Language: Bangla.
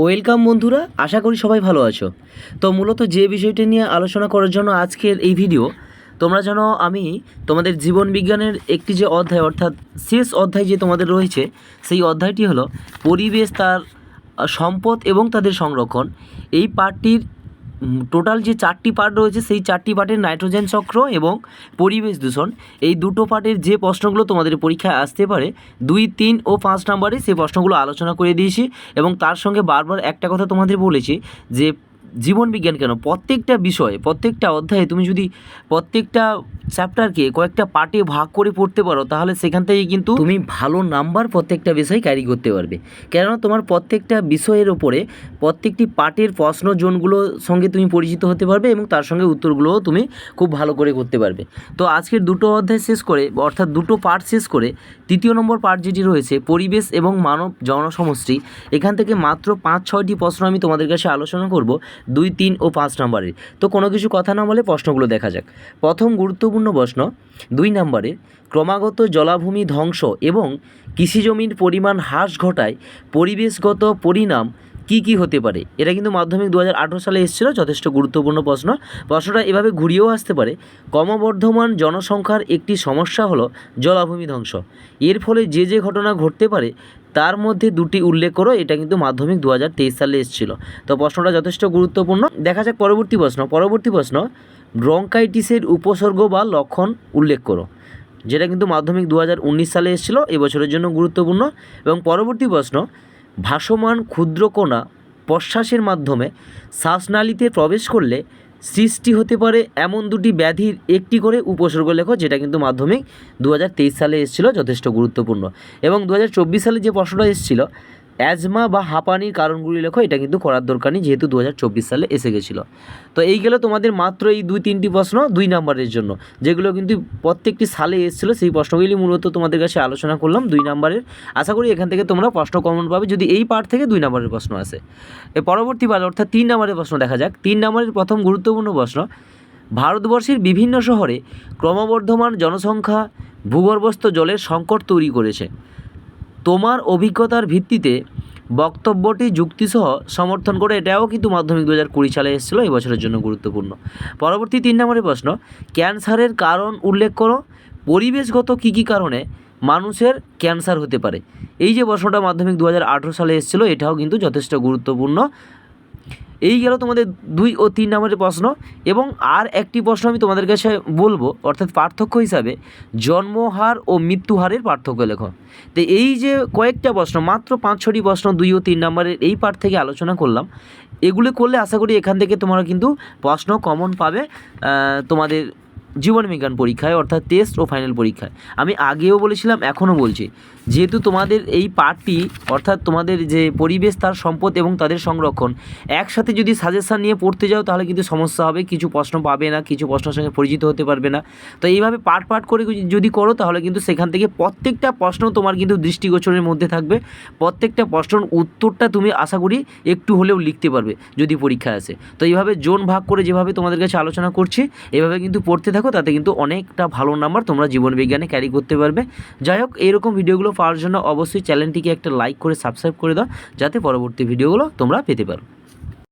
ওয়েলকাম বন্ধুরা, আশা করি সবাই ভালো আছো। তো মূলত যে বিষয়টি নিয়ে আলোচনা করার জন্য আজকের এই ভিডিও, তোমরা যেন আমি তোমাদের জীবন বিজ্ঞানের একটি যে অধ্যায়, অর্থাৎ শেষ অধ্যায় যে তোমাদের রয়েছে, সেই অধ্যায়টি হলো পরিবেশ তার সম্পদ এবং তাদের সংরক্ষণ। এই পার্টটির টোটাল যে চারটি পার্ট রয়েছে, সেই চারটি পার্টের নাইট্রোজেন চক্র এবং পরিবেশ দূষণ, এই দুটো পার্টের যে প্রশ্নগুলো তোমাদের পরীক্ষায় আসতে পারে, দুই, তিন ও পাঁচ নম্বরে সেই প্রশ্নগুলো আলোচনা করে দিয়েছি এবং তার সঙ্গে বারবার একটা কথা তোমাদের বলেছি যে জীবন বিজ্ঞান কেন? প্রত্যেকটা বিষয়, প্রত্যেকটা অধ্যায়ে তুমি যদি প্রত্যেকটা চ্যাপ্টারকে কয়েকটা পার্টে ভাগ করে পড়তে পারো, তাহলে সেখান থেকে কিন্তু তুমি ভালো নাম্বার প্রত্যেকটা বিষয় ক্যারি করতে পারবে। কেননা তোমার প্রত্যেকটা বিষয়ের ওপরে প্রত্যেকটি পার্টের প্রশ্ন জোনগুলোর সঙ্গে তুমি পরিচিত হতে পারবে এবং তার সঙ্গে উত্তরগুলোও তুমি খুব ভালো করে করতে পারবে। তো আজকের দুটো অধ্যায় শেষ করে, অর্থাৎ দুটো পার্ট শেষ করে, তৃতীয় নম্বর পার্ট যেটি রয়েছে, পরিবেশ এবং মানব জনসমষ্টি, এখান থেকে মাত্র পাঁচ ছয়টি প্রশ্ন আমি তোমাদের কাছে আলোচনা করব। দুই, তিন ও পাঁচ নম্বরের তো কোনো কিছু কথা না বলে প্রশ্নগুলো দেখা যাক। প্রথম গুরুত্বপূর্ণ প্রশ্ন, দুই নম্বরে, ক্রমাগত জলাভূমি ধ্বংস এবং কৃষিজমির পরিমাণ হ্রাস ঘটায় পরিবেশগত পরিণাম কি কি হতে পারে? এটা কিন্তু মাধ্যমিক দু হাজার আঠেরো সালে এসেছিল, যথেষ্ট গুরুত্বপূর্ণ প্রশ্ন। প্রশ্নটা এভাবে ঘুরিয়েও আসতে পারে। ক্রমবর্ধমান জনসংখ্যার একটি সমস্যা হলো জলাভূমি ধ্বংস। এর ফলে যে যে ঘটনা ঘটতে পারে, তার মধ্যে দুটি উল্লেখ করো, এটা কিন্তু মাধ্যমিক দু হাজার তেইশ সালে এসেছিল। তো প্রশ্নটা যথেষ্ট গুরুত্বপূর্ণ। দেখা যাক পরবর্তী প্রশ্ন। পরবর্তী প্রশ্ন, ব্রঙ্কাইটিসের উপসর্গ বা লক্ষণ উল্লেখ করো। যেটা কিন্তু মাধ্যমিক দু হাজার উনিশ সালে এসেছিল, এবছরের জন্য গুরুত্বপূর্ণ। এবং পরবর্তী প্রশ্ন ভাসমান ক্ষুদ্র কণা প্রশ্বাসের মাধ্যমে শ্বাসনালীতে প্রবেশ করলে সৃষ্টি হতে পারে এমন দুটি ব্যাধির একটি করে উপসর্গ লেখো যেটা কিন্তু মাধ্যমিক দু হাজার তেইশ সালে এসেছিল, যথেষ্ট গুরুত্বপূর্ণ। এবং দু হাজার চব্বিশ সালে যে প্রশ্নটা এসেছিল অ্যাজমা বা হাঁপানির কারণগুলি লেখো, এটা কিন্তু করার দরকার নেই, যেহেতু দু হাজার চব্বিশ সালে এসে গেছিল। তো এই গেলো তোমাদের মাত্র এই দুই, তিনটি প্রশ্ন দুই নাম্বারের জন্য। যেগুলো কিন্তু প্রত্যেকটি সালে এসেছিল, সেই প্রশ্নগুলি মূলত তোমাদের কাছে আলোচনা করলাম দুই নাম্বারের। আশা করি এখান থেকে তোমরা প্রশ্ন কমন পাবে, যদি এই পার্ট থেকে দুই নাম্বারের প্রশ্ন আসে। এ পরবর্তী বার অর্থাৎ তিন নাম্বারের প্রশ্ন দেখা যাক। তিন নাম্বারের প্রথম গুরুত্বপূর্ণ প্রশ্ন, ভারতবর্ষের বিভিন্ন শহরে ক্রমবর্ধমান জনসংখ্যা ভূগর্ভস্থ জলের সংকট তৈরি করেছে। তোমার অভিজ্ঞতার ভিত্তিতে বক্তব্যটি যুক্তিসহ সমর্থন করে এটাও কিন্তু মাধ্যমিক দু হাজার কুড়ি সালে এসেছিল, এই বছরের জন্য গুরুত্বপূর্ণ। পরবর্তী তিন নম্বরের প্রশ্ন, ক্যান্সারের কারণ উল্লেখ করো। পরিবেশগত কী কী কারণে মানুষের ক্যান্সার হতে পারে? এই যে প্রশ্নটা মাধ্যমিক দু হাজার আঠেরো সালে এসেছিল, এটাও কিন্তু যথেষ্ট গুরুত্বপূর্ণ। এই গেল তোমাদের দুই ও তিন নম্বরের প্রশ্ন এবং আর একটি প্রশ্ন আমি তোমাদের কাছে বলব, অর্থাৎ পার্থক্য হিসাবে জন্মহার ও মৃত্যুহারের পার্থক্য লেখো। তো এই যে কয়েকটা প্রশ্ন, মাত্র পাঁচ, ছটি প্রশ্ন দুই ও তিন নম্বরের এই পার্ট থেকে আলোচনা করলাম, এগুলি করলে আশা করি এখান থেকে তোমরা কিন্তু প্রশ্ন কমন পাবে তোমাদের জীবন বিজ্ঞান পরীক্ষায়, অর্থাৎ টেস্ট ও ফাইনাল পরীক্ষায়। আমি আগেও বলেছিলাম, এখনও বলছি। যেহেতু তোমাদের এই পার্টটি অর্থাৎ তোমাদের যে পরিবেশ, তার সম্পদ এবং তাদের সংরক্ষণ, একসাথে যদি সাজেশান নিয়ে পড়তে যাও, তাহলে কিন্তু সমস্যা হবে। কিছু প্রশ্ন পাবে না, কিছু প্রশ্নের সঙ্গে পরিচিত হতে পারবে না। তো এইভাবে পার্ট পার্ট করে যদি করো, তাহলে কিন্তু সেখান থেকে প্রত্যেকটা প্রশ্ন তোমার কিন্তু দৃষ্টিগোচরের মধ্যে থাকবে। প্রত্যেকটা প্রশ্নের উত্তরটা তুমি, আশা করি, একটু হলেও লিখতে পারবে, যদি পরীক্ষা আসে। তো এইভাবে জোন ভাগ করে যেভাবে তোমাদের কাছে আলোচনা করছি, এভাবে কিন্তু পড়তে থাকো। তাতে কিন্তু অনেকটা ভালো নাম্বার তোমরা জীবন বিজ্ঞানে ক্যারি করতে পারবে। যাই হোক, এইরকম ভিডিওগুলো পাওয়ার জন্য অবশ্যই চ্যানেলটিকে একটা লাইক করে সাবস্ক্রাইব করে দাও, যাতে পরবর্তী ভিডিওগুলো তোমরা পেতে পারো।